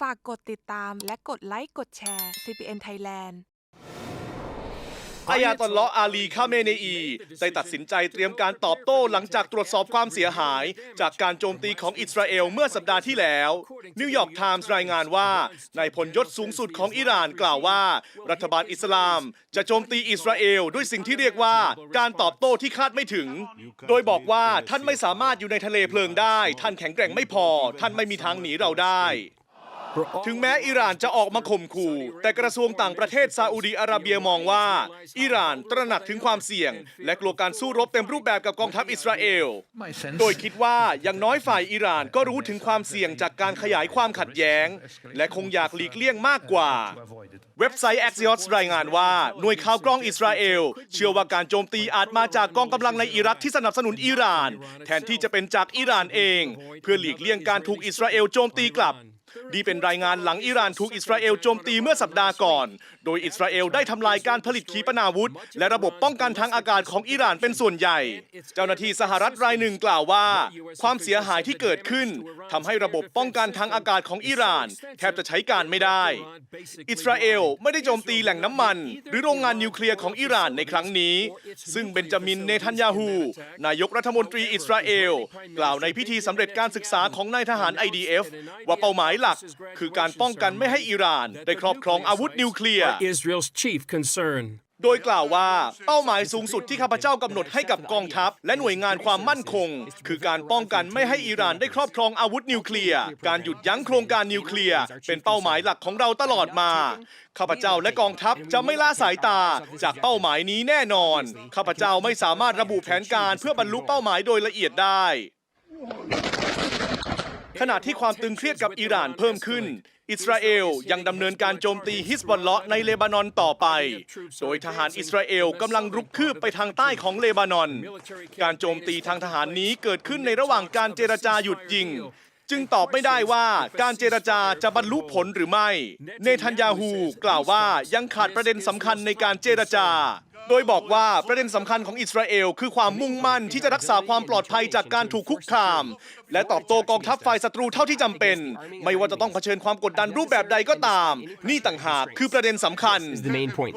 ฝากกดติดตามและกดไลค์กดแชร์ CPN Thailand อายาตอลเลาะอาลีคาเมเนอีได้ตัดสินใจเตรียมการตอบโต้หลังจากตรวจสอบความเสียหาย จากการโจมตีของอิสราเอลเมื่อสัปดาห์ที่แล้ว นิวยอร์กไทมส์รายงานว่านายพลยศสูงสุดของอิหร่านกล่าวว่า รัฐบาลอิสลาม จะโจมตีอิสราเอลด้วยสิ่งที่เรียกว่า การตอบโต้ที่คาดไม่ถึง โดยบอกว่าท่านไม่สามารถอยู่ในทะเลเพลิงได้ ท่านแข็งแกร่งไม่พอ ท่านไม่มีทางหนีเราได้ ถึงแม้อิหร่านจะออกมาข่มขู่ แต่กระทรวงต่างประเทศซาอุดีอาระเบียมองว่า อิหร่านตระหนักถึงความเสี่ยง และกลัวการสู้รบเต็มรูปแบบกับกองทัพอิสราเอล โดยคิดว่าอย่างน้อยฝ่ายอิหร่านก็รู้ถึงความเสี่ยงจากการขยายความขัดแย้ง และคงอยากหลีกเลี่ยงมากกว่า เว็บไซต์ Axios รายงานว่าหน่วยข่าวกรองอิสราเอล เชื่อว่าการโจมตีอาจมาจากกองกำลังในอิรักที่สนับสนุนอิหร่าน แทนที่จะเป็นจากอิหร่านเอง เพื่อหลีกเลี่ยงการถูกอิสราเอลโจมตีกลับ นี่เป็นรายงานหลังอิหร่านถูกอิสราเอลโจมตีเมื่อสัปดาห์ก่อน โดยอิสราเอลได้ทำลายการผลิตขีปนาวุธ และระบบป้องกันทางอากาศของอิหร่านเป็นส่วนใหญ่ เจ้าหน้าที่สหรัฐรายหนึ่งกล่าวว่า ความเสียหายที่เกิดขึ้นทำให้ระบบป้องกันทางอากาศของอิหร่าน แทบจะใช้การไม่ได้ อิสราเอลไม่ได้โจมตีแหล่งน้ำมัน หรือโรงงานนิวเคลียร์ของอิหร่านในครั้งนี้ ซึ่งเบนจามินเนทันยาฮูนายกรัฐมนตรีอิสราเอล กล่าวในพิธีสำเร็จการศึกษาของนายทหาร IDF ว่าเป้าหมายหลัก คือการป้องกันไม่ให้อิหร่าน ได้ครอบครองอาวุธนิวเคลียร์ Israel's chief concern. โดยกล่าวว่าเป้าหมายสูงสุดที่ข้าพเจ้ากำหนดให้กับกองทัพ และหน่วยงานความมั่นคง คือการป้องกันไม่ให้อิหร่านได้ครอบครองอาวุธนิวเคลียร์ การหยุดยั้งโครงการนิวเคลียร์ เป็นเป้าหมายหลักของเราตลอดมาข้าพเจ้าและกองทัพจะไม่ละสายตา จากเป้าหมายนี้แน่นอนข้าพเจ้าไม่สามารถระบุแผนการเพื่อบรรลุเป้าหมายโดยละเอียดได้ ขณะที่ความตึงเครียดกับอิหร่านเพิ่มขึ้น อิสราเอลยังดำเนินการโจมตีฮิสบอลเลาะในเลบานอนต่อไป โดยทหารอิสราเอลกำลังรุกคืบไปทางใต้ของเลบานอน การโจมตีทางทหารนี้เกิดขึ้นในระหว่างการเจรจาหยุดยิงจึงตอบไม่ได้ว่าการเจรจาจะบรรลุผลหรือไม่ เนทันยาฮูกล่าวว่ายังขาดประเด็นสำคัญในการเจรจา โดยบอกว่าประเด็นสำคัญของอิสราเอลคือความมุ่งมั่นที่จะรักษาความปลอดภัยจากการถูกคุกคาม และตอบโต้กองทัพฝ่ายศัตรูเท่าที่จำเป็น ไม่ว่าจะต้องเผชิญความกดดันรูปแบบใดก็ตาม นี่ต่างหากคือประเด็นสำคัญ The main point.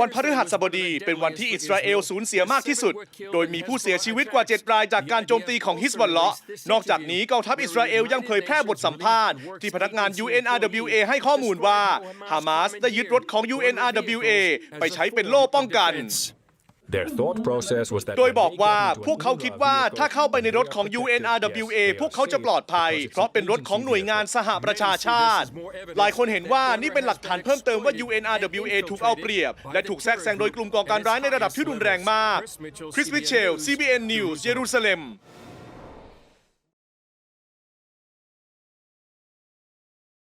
วันพฤหัสบดีเป็นวันที่อิสราเอลสูญเสียมากที่สุด โดยมีผู้เสียชีวิตกว่า 7 รายจากการโจมตีของฮิสบอลเลาะห์นอกจากนี้กองทัพอิสราเอลยังเผยแพร่บทสัมภาษณ์ที่พนักงาน UNRWA ให้ข้อมูลว่าฮามาสได้ยึดรถของ UNRWA ไปใช้เป็นโล่ป้องกัน Their thought process was that โดยบอกว่าพวกเขาคิดว่าถ้าเข้าไปในรถของ UNRWA พวกเขาจะปลอดภัย เพราะเป็นรถของหน่วยงานสหประชาชาติ หลายคนเห็นว่านี่เป็นหลักฐานเพิ่มเติมว่า UNRWA ถูกเอาเปรียบ และถูกแทรกแซงโดยกลุ่มก่อการร้ายในระดับที่รุนแรงมากคริสมิเชล CBN News เยรูซาเล็ม